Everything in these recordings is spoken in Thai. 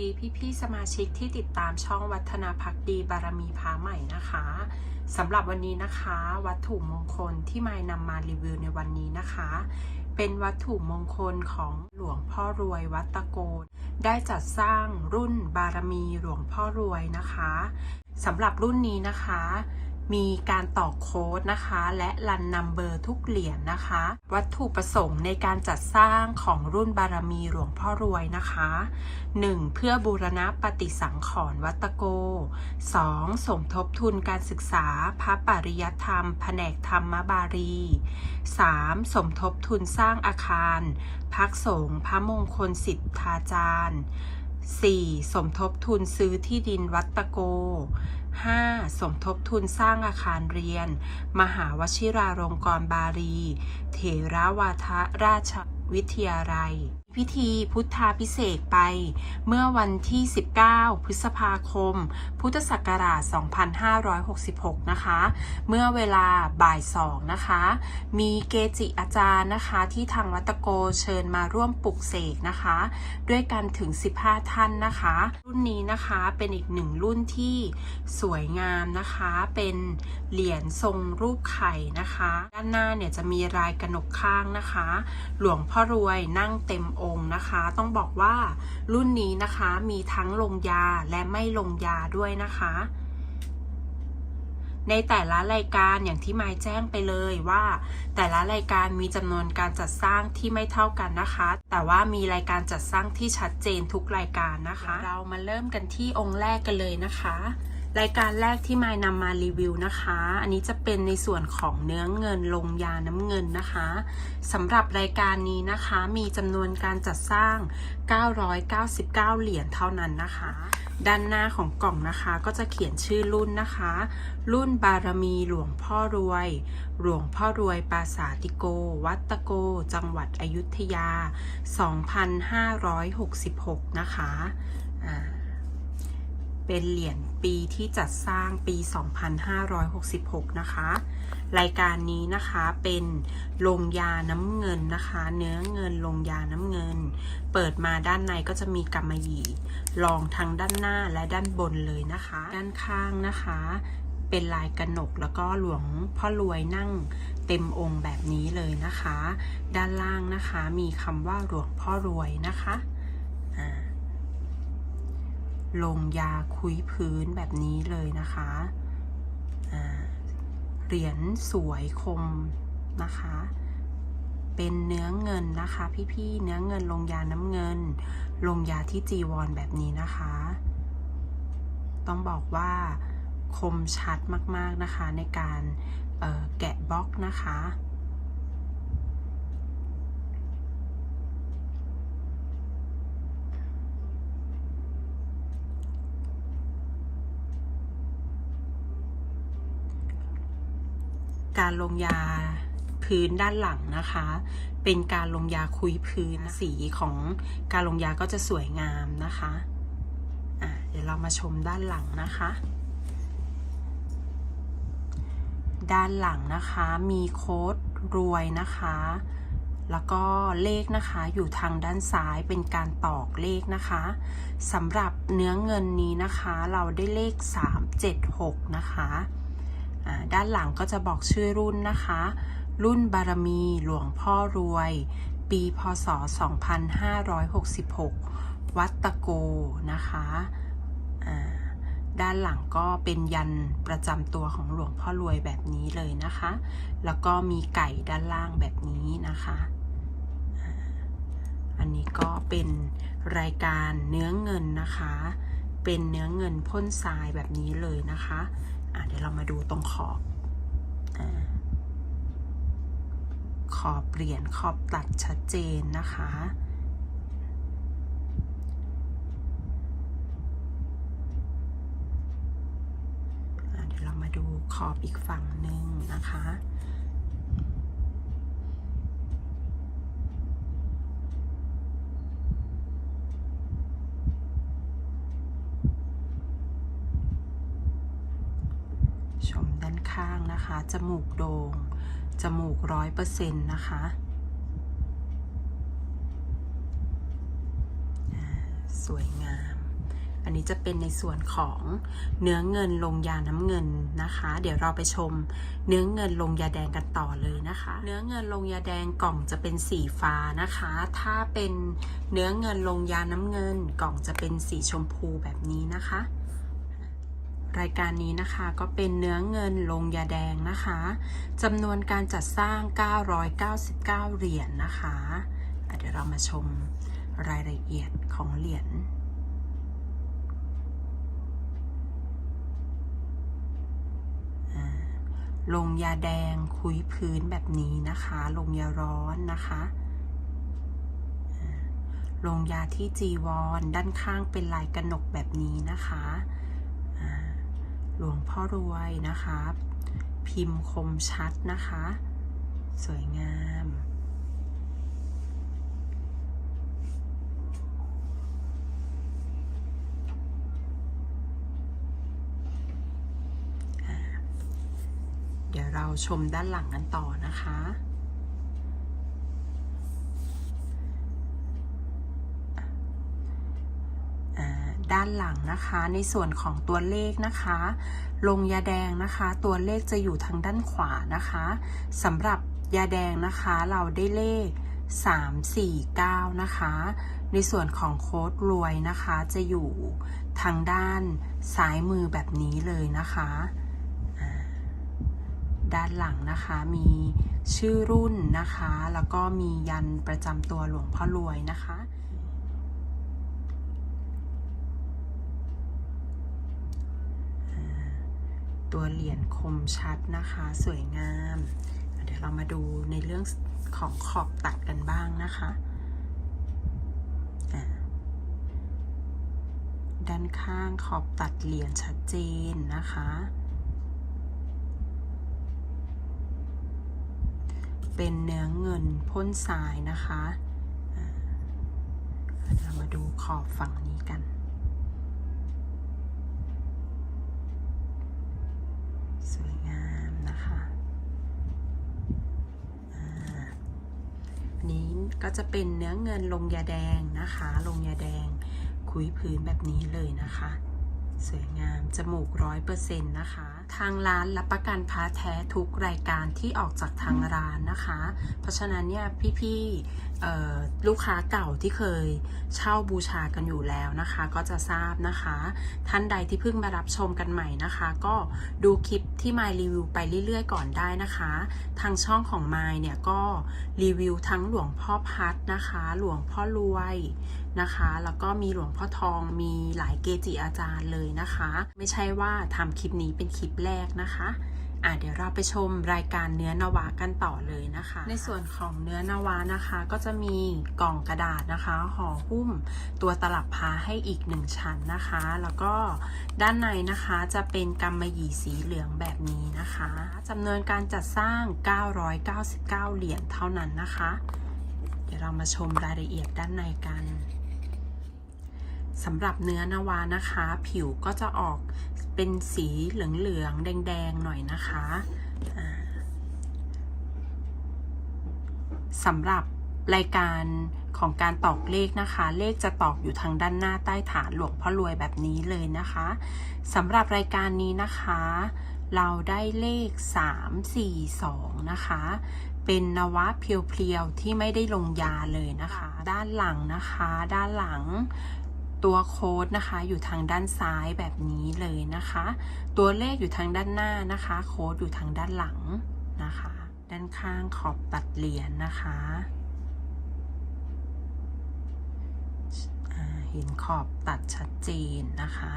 ดีพี่ๆสมาชิกที่ติดตามช่องวัฒนาพักดีบารมีพาใหม่นะคะสำหรับวันนี้นะคะ วัตถุมงคลที่มายนำมารีวิวในวันนี้นะคะ เป็นวัตถุมงคลของหลวงพ่อรวยวัดตะโกน ได้จัดสร้างรุ่นบารมีหลวงพ่อรวยนะคะสำหรับรุ่นนี้นะคะ มีการต่อโค้ดนะคะ และรันนัมเบอร์ทุกเหรียญนะคะ วัตถุประสงค์ในการจัดสร้างของรุ่นบารมีหลวงพ่อรวยนะคะ 1. เพื่อบูรณะปฏิสังขรณ์วัตโก 2. สมทบทุนการศึกษาพระปริยัตธรรม แผนกธรรมบารี 3. สมทบทุนสร้างอาคาร พักสงฆ์พระมงคลสิทธาจารย์ 4. สมทบทุนซื้อที่ดินวัดตะโก 5. สมทบทุนสร้างอาคารเรียน มหาวชิราลงกรณ์บาลี เถรวาทราชวิทยาลัยพิธีพุทธาพิเศษไป เมื่อวันที่ 19 พฤษภาคม พุทธศักราช 2566 นะคะ เมื่อเวลาบ่าย2นะคะ มีเกจิอาจารย์นะคะ ที่ทางวัดตโกเชิญมาร่วมปลุกเสกนะคะ ด้วยกันถึง 15 ท่านนะคะ รุ่นนี้นะคะเป็นอีกหนึ่งรุ่นที่สวยงามนะคะ เป็นเหรียญทรงรูปไข่นะคะ ด้านหน้าเนี่ยจะมีลายกระหนกข้างนะคะ หลวงพ่อรวยนั่งเต็มองค์นะคะ ต้องบอกว่ารุ่นนี้นะคะมีทั้งลงยาและไม่ลงยาด้วยนะคะ ในแต่ละรายการอย่างที่ไม้แจ้งไปเลยว่า แต่ละรายการมีจำนวนการจัดสร้างที่ไม่เท่ากันนะคะ แต่ว่ามีรายการจัดสร้างที่ชัดเจนทุกรายการนะคะ เรามาเริ่มกันที่องค์แรกกันเลยนะคะ รายการแรกที่ไม้นำมารีวิวนะคะ อันนี้จะเป็นในส่วนของเนื้อเงินลงยาน้ำเงินนะคะสำหรับรายการนี้นะคะ มีจำนวนการจัดสร้าง 999 เหรียญเท่านั้นนะคะ ด้านหน้าของกล่องนะคะก็จะเขียนชื่อรุ่นนะคะ รุ่นบารมีหลวงพ่อรวย หลวงพ่อรวยปราสาทติโก วัตโก จังหวัดอยุธยา 2566 นะคะอ่า เป็นเหรียญปีที่จัดสร้างปี 2566 นะคะ รายการนี้นะคะเป็นลงยาน้ำเงินนะคะ เนื้อเงินลงยาน้ำเงิน เปิดมาด้านในก็จะมีกำมะหยี่รองทั้งด้านหน้าและด้านบนเลยนะคะ ด้านข้างนะคะ เป็นลายกระหนกแล้วก็หลวงพ่อรวยนั่งเต็มองค์แบบนี้เลยนะคะ ด้านล่างนะคะมีคำว่าหลวงพ่อรวยนะคะ ลงยาคุยพื้นแบบนี้เลยนะคะเหรียญสวยคมนะคะ เป็นเนื้อเงินนะคะ พี่ๆ เนื้อเงินลงยาน้ำเงิน ลงยาที่จีวรแบบนี้นะคะ ต้องบอกว่าคมชัดมากๆนะคะในการแกะบล็อกนะคะ การลงยาพื้นด้านหลังนะคะ เป็นการลงยาคุยพื้นสีของการลงยาก็จะสวยงามนะคะอะเดี๋ยวเรามาชมด้านหลังนะคะ ด้านหลังนะคะมีโค้ดรวยนะคะ แล้วก็เลขนะคะอยู่ทางด้านซ้ายเป็นการตอกเลขนะคะสำหรับเนื้อเงินนี้นะคะ เราได้เลข 376 นะคะ ด้านหลังก็จะบอกชื่อรุ่นนะคะ รุ่นบารมีหลวงพ่อรวย ปีพศ 2566 วัดตะโกนะคะด้านหลังก็เป็นยันประจำตัวของหลวงพ่อรวยแบบนี้เลยนะคะ แล้วก็มีไก่ด้านล่างแบบนี้นะคะ อันนี้ก็เป็นรายการเนื้อเงินนะคะ เป็นเนื้อเงินพ่นทรายแบบนี้เลยนะคะ เดี๋ยวเรามาดูตรงขอบอขอบเหรียญขอบตัดชัดเจนนะคะ เดี๋ยวเรามาดูขอบอีกฝั่งหนึ่งนะคะ ชมด้าน ข้างนะคะ จมูกโดง่ง จมูกร้อยเปอร์เซ็นต์นะคะ สวยงาม อันนี้จะเป็นในส่วนของเนื้อเงินลงยาน้ำเงินนะคะ เดี๋ยวเราไปชมเนื้อเงินลงยาแดงกันต่อเลยนะคะ เนื้อเงินลงยาแดงกล่องจะเป็นสีฟ้านะคะ ถ้าเป็นเนื้อเงินลงยาน้ำเงินกล่องจะเป็นสีชมพูแบบนี้นะคะ รายการนี้นะคะก็เป็นเนื้อเงินลงยาแดงนะคะจำนวนการจัดสร้าง 999 เหรียญนนะคะะเดี๋ยวเรามาชมรายละเอียดของเหรียญลงยาแดงคุยพื้นแบบนี้นะคะ ลงยาร้อนนะคะลงยาที่จีวรด้านข้างเป็นลายกระหนกแบบนี้นะคะ หลวงพ่อรวยนะคะ พิมพ์คมชัดนะคะ สวยงาม เดี๋ยวเราชมด้านหลังกันต่อนะคะ อ่า ด้านหลังนะคะ ในส่วนของตัวเลขนะคะ ลงยาแดงนะคะ ตัวเลขจะอยู่ทางด้านขวานะคะสำหรับยาแดงนะคะเราได้เลข 349 นะคะ ในส่วนของโค้ดรวยนะคะ จะอยู่ทางด้านซ้ายมือแบบนี้เลยนะคะ ด้านหลังนะคะมีชื่อรุ่นนะคะ แล้วก็มียันประจำตัวหลวงพ่อรวยนะคะ ตัวเหรียญคมชัดนะคะ สวยงาม เดี๋ยวเรามาดูในเรื่องของขอบตัดกันบ้างนะคะ ด้านข้างขอบตัดเหรียญชัดเจนนะคะ เป็นเนื้อเงินพ่นทรายนะคะอ่าเรามาดูขอบฝั่งนี้กัน สวยงามนะคะอ่าอันนี้ ก็จะเป็นเนื้อเงินลงยาแดงนะคะ ลงยาแดงคุยพื้นแบบนี้เลยนะคะ สวยงามจมูกร้อยเปอร์เซ็นต์นะคะ ทางร้านรับประกันพาแท้ทุกรายการที่ออกจากทางร้านนะคะ เพราะฉะนั้นเนี่ยพี่ๆลูกค้าเก่าที่เคยเช่าบูชากันอยู่แล้วนะคะ ก็จะทราบนะคะ ท่านใดที่เพิ่งมารับชมกันใหม่นะคะ ก็ดูคลิปที่มายรีวิวไปเรื่อยๆ ก่อนได้นะคะ ทางช่องของมายเนี่ยก็รีวิวทั้งหลวงพ่อพัดนะคะ หลวงพ่อรวยนะคะ แล้วก็มีหลวงพ่อทองมีหลายเกจิอาจารย์เลยนะคะ ไม่ใช่ว่าทำคลิปนี้เป็นคลิปแรกนะคะอะเดี๋ยวเราไปชมรายการเนื้อนวากันต่อเลยนะคะ ในส่วนของเนื้อนวานะคะ ก็จะมีกล่องกระดาษนะคะห่อหุ้มตัวตลับพาให้อีกหนึ่งชั้นนะคะ แล้วก็ด้านในนะคะจะเป็นกำมะหยี่สีเหลืองแบบนี้นะคะจำนวนการจัดสร้าง 999 เหรียญเท่านั้นนะคะ เดี๋ยวเรามาชมรายละเอียดด้านในกัน สำหรับเนื้อนาวานะคะ ผิวก็จะออกเป็นสีเหลืองๆ แดงๆ หน่อยนะคะสำหรับรายการของการตอกเลขนะคะ เลขจะตอกอยู่ทางด้านหน้าใต้ฐานหลวงพ่อรวยแบบนี้เลยนะคะสำหรับรายการนี้นะคะ เราได้เลข 3 4 2 นะคะ เป็นนวะเพียวๆที่ไม่ได้ลงยาเลยนะคะ ด้านหลังนะคะ ด้านหลัง ตัวโค้ดนะคะอยู่ทางด้านซ้ายแบบนี้เลยนะคะ ตัวเลขอยู่ทางด้านหน้านะคะ โค้ดอยู่ทางด้านหลังนะคะ ด้านข้างขอบตัดเหรียญนะคะเห็นขอบตัดชัดเจนนะคะ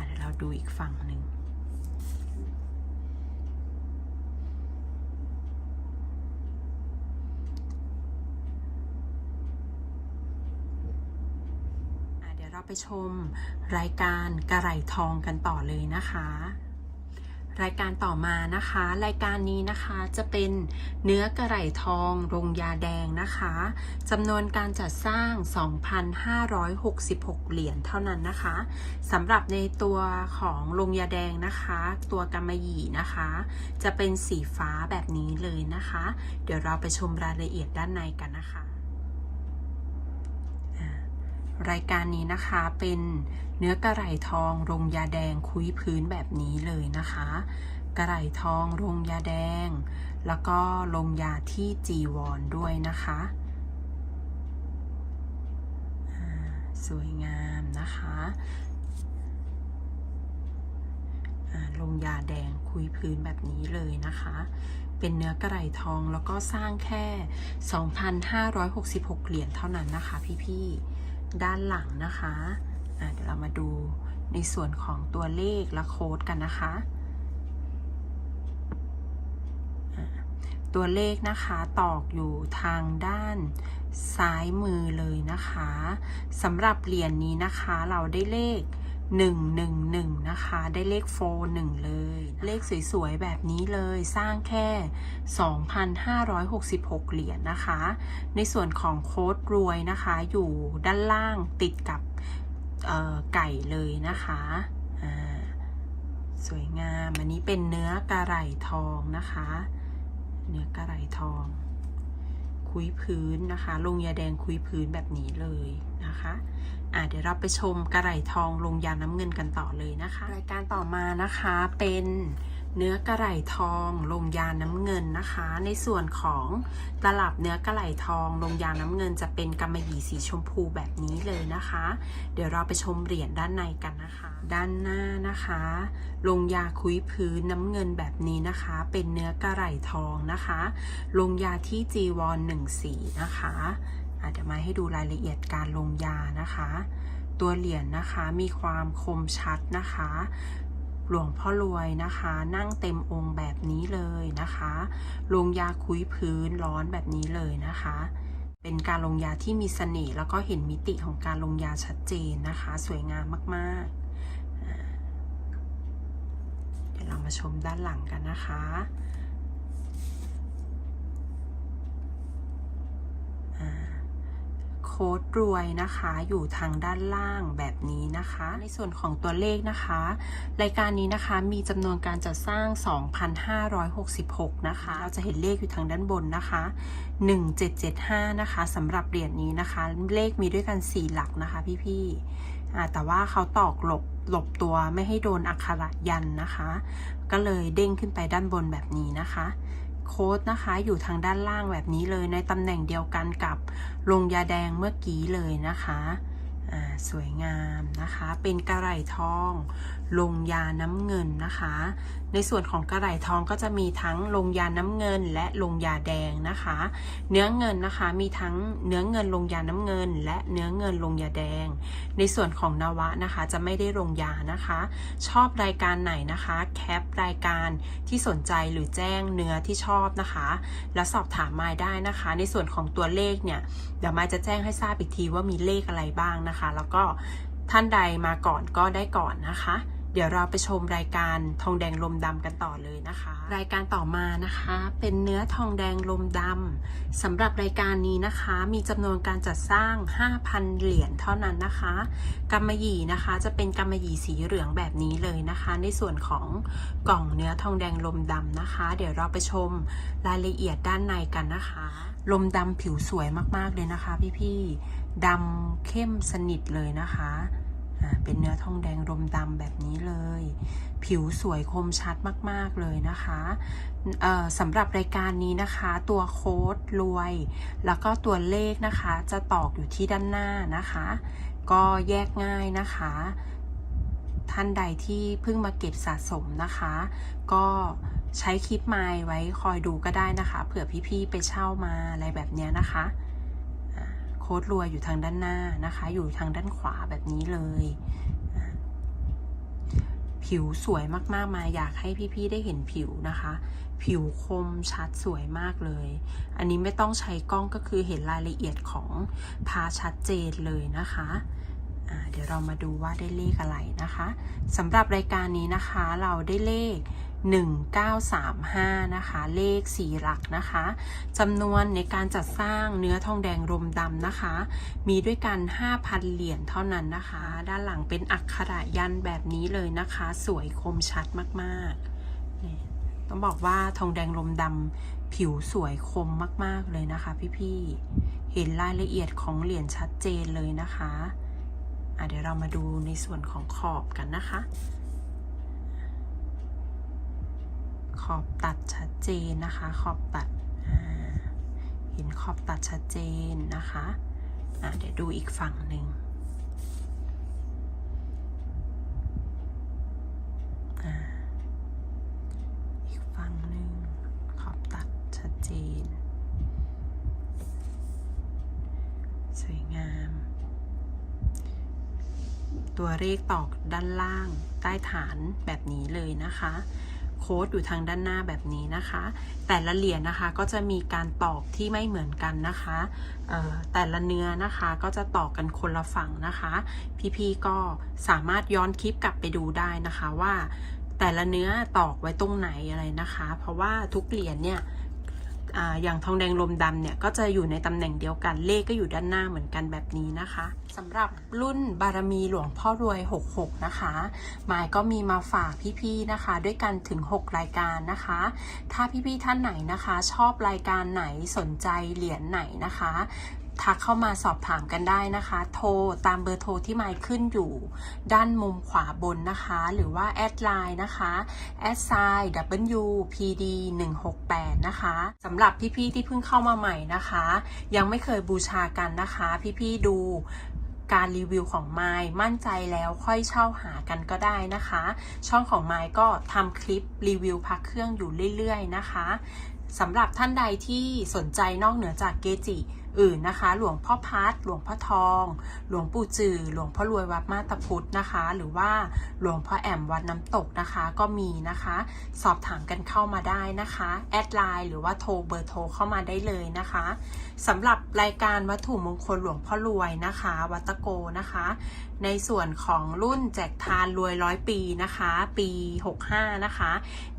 ะเดี๋ยวเราดูอีกฝั่งหนึ่ง อะ เราไปชมรายการกระไหลทองกันต่อเลยนะคะ รายการต่อมานะคะ รายการนี้นะคะจะเป็นเนื้อกระไหลทองโรงยาแดงนะคะจำนวนการจัดสร้าง 2,566 เหรียญเท่านั้นนะคะสำหรับในตัวของโรงยาแดงนะคะ ตัวกำมะหยี่นะคะ จะเป็นสีฟ้าแบบนี้เลยนะคะ เดี๋ยวเราไปชมรายละเอียดด้านในกันนะคะ รายการนี้นะคะเป็นเนื้อกระไหล่ทองลงยาแดงคุยพื้นแบบนี้เลยนะคะ กระไหล่ทองลงยาแดง แล้วก็ลงยาที่จีวรด้วยนะคะสวยงามนะคะลงยาแดงคุยพื้นแบบนี้เลยนะคะ เป็นเนื้อกระไหล่ทองแล้วก็สร้างแค่ 2,566 เหรียญเท่านั้นนะคะพี่ๆ ด้านหลังนะคะะเดี๋ยวเรามาดูในส่วนของตัวเลขและโค้ดกันนะคะะตัวเลขนะคะตอกอยู่ทางด้านซ้ายมือเลยนะคะสำหรับเหรียญนนี้นะคะเราได้เลข 111 นะคะ ได้เลขโฟ1เลย เลขสวยๆ แบบนี้เลยสร้างแค่ 2,566 เหรียญนะคะ ในส่วนของโค้ดรวยนะคะ อยู่ด้านล่างติดกับไก่เลยนะคะสวยงาม อันนี้เป็นเนื้อกระไหล่ทองนะคะ เนื้อกระไหล่ทอง ยพื้นนะคะ ลงยาแดงคุยพื้นแบบนี้เลยนะคะอะเดี๋ยวเราไปชมกระไหล่ทองลงยาน้ำเงินกันต่อเลยนะคะ รายการต่อมานะคะเป็น เนื้อกระไหล่ทองลงยาน้ำเงินนะคะ ในส่วนของตลับเนื้อกระไหล่ทองลงยาน้ำเงินจะเป็นกำมะหยี่สีชมพูแบบนี้เลยนะคะ เดี๋ยวเราไปชมเหรียญด้านในกันนะคะ ด้านหน้านะคะ ลงยาคุยพื้นน้ำเงินแบบนี้นะคะ เป็นเนื้อกระไหล่ทองนะคะ ลงยาที่จีวรหนึ่งสีนะคะอาจจะมาให้ดูรายละเอียดการลงยานะคะ ตัวเหรียญนะคะมีความคมชัดนะคะ หลวงพ่อรวยนะคะ นั่งเต็มองค์แบบนี้เลยนะคะลงยาคุยพื้นร้อนแบบนี้เลยนะคะ เป็นการลงยาที่มีเสน่ห์แล้วก็เห็นมิติของการลงยาชัดเจนนะคะ สวยงามมากๆ เดี๋ยวเรามาชมด้านหลังกันนะคะ ค้ดรวยนะคะ อยู่ทางด้านล่างแบบนี้นะคะ ในส่วนของตัวเลขนะคะ รายการนี้นะคะมีจำนวนการจัดสร้าง 2,566 นะคะ เราจะเห็นเลขอยู่ทางด้านบนนะคะ 1775 นะคะสำหรับเหรียญนี้นะคะ เลขมีด้วยกัน 4 หลักนะคะพี่ๆอแต่ว่าเขาตอกหลบหลบตัวไม่ให้โดนอักขระยันนะคะ ก็เลยเด้งขึ้นไปด้านบนแบบนี้นะคะ โค้ดนะคะ อยู่ทางด้านล่างแบบนี้เลยในตำแหน่งเดียวกันกับลงยาแดงเมื่อกี้เลยนะคะสวยงามนะคะ เป็นกระไหล่ทอง ลงยาน้ำเงินนะคะ ในส่วนของกระไหล่ทองก็จะมีทั้งลงยาน้ำเงิน และลงยาแดงนะคะ เนื้อเงินนะคะมีทั้งเนื้อเงินลงยาน้ำเงิน และเนื้อเงินลงยาแดง ในส่วนของนวะนะคะจะไม่ได้ลงยานะคะ ชอบรายการไหนนะคะ แคปรายการที่สนใจหรือแจ้งเนื้อที่ชอบนะคะ แล้วสอบถามมายได้นะคะ ในส่วนของตัวเลขเนี่ยเดี๋ยวมายจะแจ้งให้ทราบอีกทีว่ามีเลขอะไรบ้างนะคะ แล้วก็ท่านใดมาก่อนก็ได้ก่อนนะคะ เดี๋ยวเราไปชมรายการทองแดงลมดำกันต่อเลยนะคะ รายการต่อมานะคะ เป็นเนื้อทองแดงลมดำสำหรับรายการนี้นะคะ มีจำนวนการจัดสร้าง 5,000 เหรียญเท่านั้นนะคะกำมะหยี่นะคะ จะเป็นกำมะหยี่สีเหลืองแบบนี้เลยนะคะ ในส่วนของกล่องเนื้อทองแดงลมดำนะคะ เดี๋ยวเราไปชมรายละเอียดด้านในกันนะคะ ลมดำผิวสวยมากๆเลยนะคะ พี่ๆดำเข้มสนิทเลยนะคะ เป็นเนื้อทองแดงลมดำแบบนี้เลย ผิวสวยคมชัดมากๆเลยนะคะสำหรับรายการนี้นะคะ ตัวโค้ดรวย แล้วก็ตัวเลขนะคะ จะตอกอยู่ที่ด้านหน้านะคะ ก็แยกง่ายนะคะ ท่านใดที่เพิ่งมาเก็บสะสมนะคะ ก็ใช้คลิปไมล์ไว้คอยดูก็ได้นะคะ เผื่อพี่ๆไปเช่ามาอะไรแบบเนี้ยนะคะ ค้ดรวยอยู่ทางด้านหน้านะคะ อยู่ทางด้านขวาแบบนี้เลย ผิวสวยมากๆมาอยากให้พี่ๆได้เห็นผิวนะคะ ผิวคมชัดสวยมากเลย อันนี้ไม่ต้องใช้กล้องก็คือเห็นรายละเอียดของพาชัดเจนเลยนะคะเดี๋ยวเรามาดูว่าได้เลขอะไรนะคะสำหรับรายการนี้นะคะเราได้เลข 1935 นะคะ เลข 4 หลักนะคะจำนวนในการจัดสร้างเนื้อทองแดงรมดำนะคะ มีด้วยกัน 5,000 เหรียญเท่านั้นนะคะ ด้านหลังเป็นอักขระยันต์แบบนี้เลยนะคะ สวยคมชัดมากๆ ต้องบอกว่าทองแดงลมดำผิวสวยคมมากๆเลยนะคะพี่ๆ เห็นรายละเอียดของเหรียญชัดเจนเลยนะคะะเดี๋ยวเรามาดูในส่วนของขอบกันนะคะ ขอบตัดชัดเจนนะคะ ขอบตัดเห็นขอบตัดชัดเจนนะคะะเดี๋ยวดูอีกฝั่งหนึ่งอีกฝั่งหนึ่งขอบตัดชัดเจน สวยงาม ตัวเลขตอกด้านล่างใต้ฐานแบบนี้เลยนะคะ ค้ดอยู่ทางด้านหน้าแบบนี้นะคะ แต่ละเหรียญนะคะก็จะมีการตอกที่ไม่เหมือนกันนะคะแต่ละเนื้อนะคะก็จะตอกกันคนละฝั่งนะคะ พี่ๆก็สามารถย้อนคลิปกลับไปดูได้นะคะว่าแต่ละเนื้อตอกไว้ตรงไหนอะไรนะคะ เพราะว่าทุกเหรียญเนี่ย อย่างทองแดงลมดำเนี่ยก็จะอยู่ในตำแหน่งเดียวกันเลขก็อยู่ด้านหน้าเหมือนกันแบบนี้นะคะสำหรับรุ่นบารมีหลวงพ่อรวย 66 นะคะหมายก็มีมาฝากพี่ๆนะคะ ด้วยกันถึง 6 รายการนะคะ ถ้าพี่ๆท่านไหนนะคะ ชอบรายการไหนสนใจเหรียญไหนนะคะ ทักเข้ามาสอบถามกันได้นะคะ โทรตามเบอร์โทรที่ไมค์ขึ้นอยู่ ด้านมุมขวาบนนะคะ หรือว่าแอดไลน์นะคะแอดไซน์ WPD 168นะคะสำหรับพี่ๆที่เพิ่งเข้ามาใหม่นะคะ ยังไม่เคยบูชากันนะคะ พี่ๆดูการรีวิวของไมค์มั่นใจแล้วค่อยเช่าหากันก็ได้นะคะ ช่องของไมค์ก็ทำคลิปรีวิวพักเครื่องอยู่เรื่อยๆนะคะสำหรับท่านใดที่สนใจนอกเหนือจากเกจิ อื่นนะคะ หลวงพ่อพัด หลวงพ่อทอง หลวงปู่จือ หลวงพ่อรวยวัดมาตาพุทธนะคะ หรือว่าหลวงพ่อแอมวัดน้ำตกนะคะ ก็มีนะคะ สอบถามกันเข้ามาได้นะคะ แอดไลน์หรือว่าโทรเบอร์โทรเข้ามาได้เลยนะคะสำหรับรายการวัตถุมงคลหลวงพ่อรวยนะคะ วัดตะโกนะคะ ในส่วนของรุ่นแจกทานรวยร้อยปีนะคะ ปี 65 นะคะ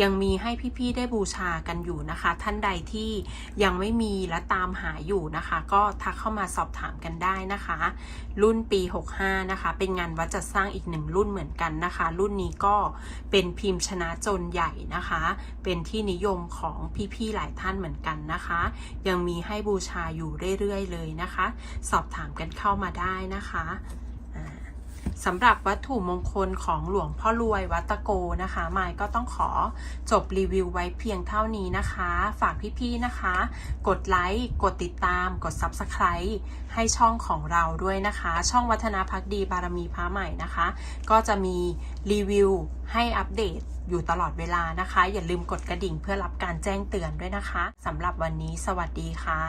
ยังมีให้พี่ๆได้บูชากันอยู่นะคะ ท่านใดที่ยังไม่มีและตามหาอยู่นะคะก็ทักเข้ามาสอบถามกันได้นะคะ รุ่นปี 65 นะคะ เป็นงานวัดจัดสร้างอีกหนึ่งรุ่นเหมือนกันนะคะ รุ่นนี้ก็เป็นพิมพ์ชนะจนใหญ่นะคะ เป็นที่นิยมของพี่ๆหลายท่านเหมือนกันนะคะ ยังมีให้บูชาอยู่เรื่อยๆเลยนะคะ สอบถามกันเข้ามาได้นะคะ สำหรับวัตถุมงคลของหลวงพ่อรวยวัตโกนะคะมายก็ต้องขอจบรีวิวไว้เพียงเท่านี้นะคะ ฝากพี่ๆนะคะ กดไลค์ กดติดตาม กด Subscribe ให้ช่องของเราด้วยนะคะ ช่องวัฒนาพักดีบารมีพระใหม่นะคะ ก็จะมีรีวิวให้อัปเดตอยู่ตลอดเวลานะคะ อย่าลืมกดกระดิ่งเพื่อรับการแจ้งเตือนด้วยนะคะสำหรับวันนี้สวัสดีค่ะ